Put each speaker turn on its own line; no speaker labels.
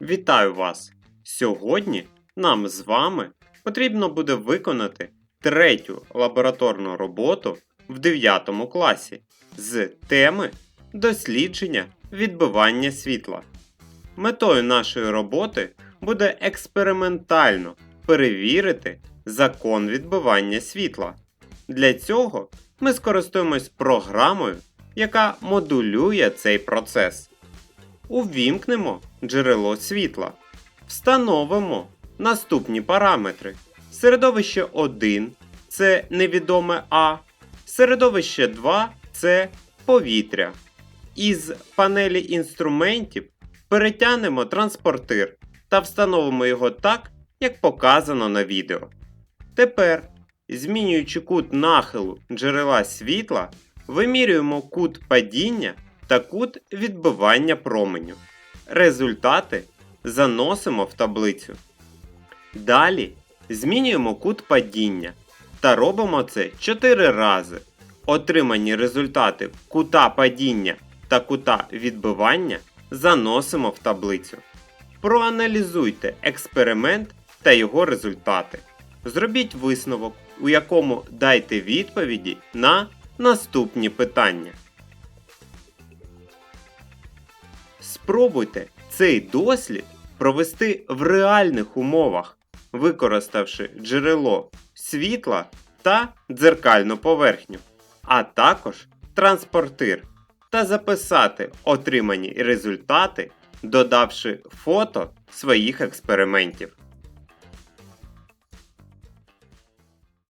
Вітаю вас! Сьогодні нам з вами потрібно буде виконати третю лабораторну роботу в 9 класі з теми дослідження відбивання світла. Метою нашої роботи буде експериментально перевірити закон відбивання світла. Для цього ми скористаємось програмою, яка модулює цей процес. Увімкнемо джерело світла. Встановимо наступні параметри. Середовище 1 це невідоме А, середовище 2 це повітря. Із панелі інструментів перетягнемо транспортир та встановимо його так, як показано на відео. Тепер, змінюючи кут нахилу джерела світла, вимірюємо кут падіння та кут відбивання променю. Результати заносимо в таблицю. Далі змінюємо кут падіння та робимо це 4 рази. Отримані результати кута падіння та кута відбивання заносимо в таблицю. Проаналізуйте експеримент та його результати. Зробіть висновок, у якому дайте відповіді на наступні питання. Спробуйте цей дослід провести в реальних умовах, використавши джерело світла та дзеркальну поверхню, а також транспортир, та записати отримані результати, додавши фото своїх експериментів.